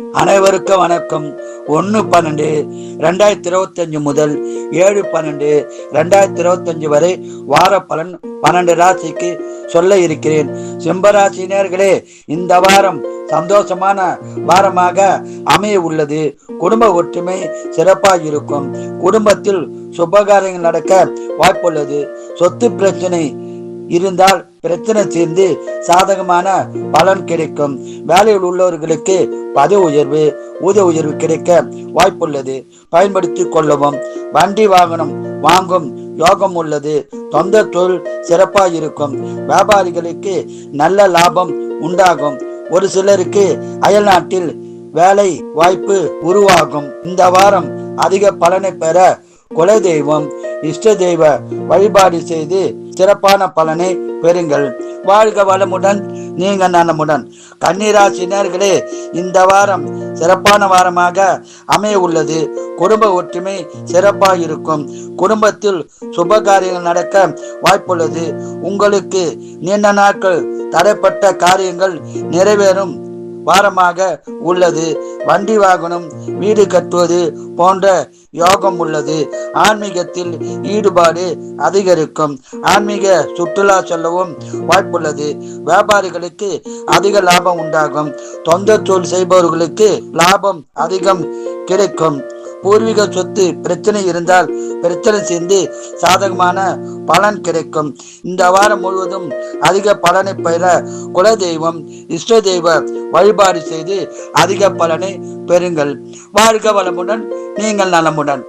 அனைவருக்கும் வணக்கம். ஒன்று பன்னெண்டு ரெண்டாயிரத்தி இருபத்தஞ்சு முதல் ஏழு பன்னெண்டு ரெண்டாயிரத்தி இருபத்தஞ்சு வரை வார பலன் பன்னெண்டு ராசிக்கு சொல்ல இருக்கிறேன். சிம்பராசினியர்களே இந்த வாரம் சந்தோஷமான வாரமாக அமைய உள்ளது. குடும்ப ஒற்றுமை சிறப்பாக இருக்கும். குடும்பத்தில் சுபகாரியங்கள் நடக்க வாய்ப்புள்ளது. சொத்து பிரச்சனை இருந்தால் பிரச்சனை சேர்ந்து சாதகமான பலன் கிடைக்கும். வேலையில் உள்ளவர்களுக்கு பதவி உயர்வு ஊதிய உயர்வு கிடைக்க வாய்ப்புள்ளது. பயன்படுத்தி கொள்ளவும். வண்டி வாகனம் வாங்கும் யோகம் உள்ளது. சொந்த தொழில் சிறப்பாக இருக்கும். வியாபாரிகளுக்கு நல்ல லாபம் உண்டாகும். ஒரு சிலருக்கு அயல்நாட்டில் வேலை வாய்ப்பு உருவாகும். இந்த வாரம் அதிக பலனை பெற குலதெய்வம் இஷ்ட தெய்வ வழிபாடு செய்து சிறப்பான பலனை பெறுங்கள். வாழ்க வளமுடன் நீங்க நலமுடன். கன்னிராசினர்களே இந்த வாரம் சிறப்பான வாரமாக அமைய உள்ளது குடும்ப ஒற்றுமை சிறப்பாக இருக்கும் குடும்பத்தில் சுப காரியங்கள் நடக்க வாய்ப்புள்ளது. உங்களுக்கு நீண்ட நாட்கள் தடைப்பட்ட காரியங்கள் நிறைவேறும். பாரமாக உள்ளது. வண்டி வாகனம் வீடு கட்டுவது போன்ற யோகம் உள்ளது. ஆன்மீகத்தில் ஈடுபாடு அதிகரிக்கும். ஆன்மீக சுற்றுலா செல்லவும் வாய்ப்புள்ளது. வியாபாரிகளுக்கு அதிக லாபம் உண்டாகும். தொந்த தொழில் செய்பவர்களுக்கு லாபம் அதிகம் கிடைக்கும். பூர்வீக சொத்து பிரச்சனை இருந்தால் பிரச்சனை சேர்ந்து சாதகமான பலன் கிடைக்கும். இந்த வாரம் முழுவதும் அதிக பலனை பெற குலதெய்வம் இஷ்ட தெய்வ வழிபாடு செய்து அதிக பலனை பெறுங்கள். வாழ்க வளமுடன் நீங்கள் நலமுடன்.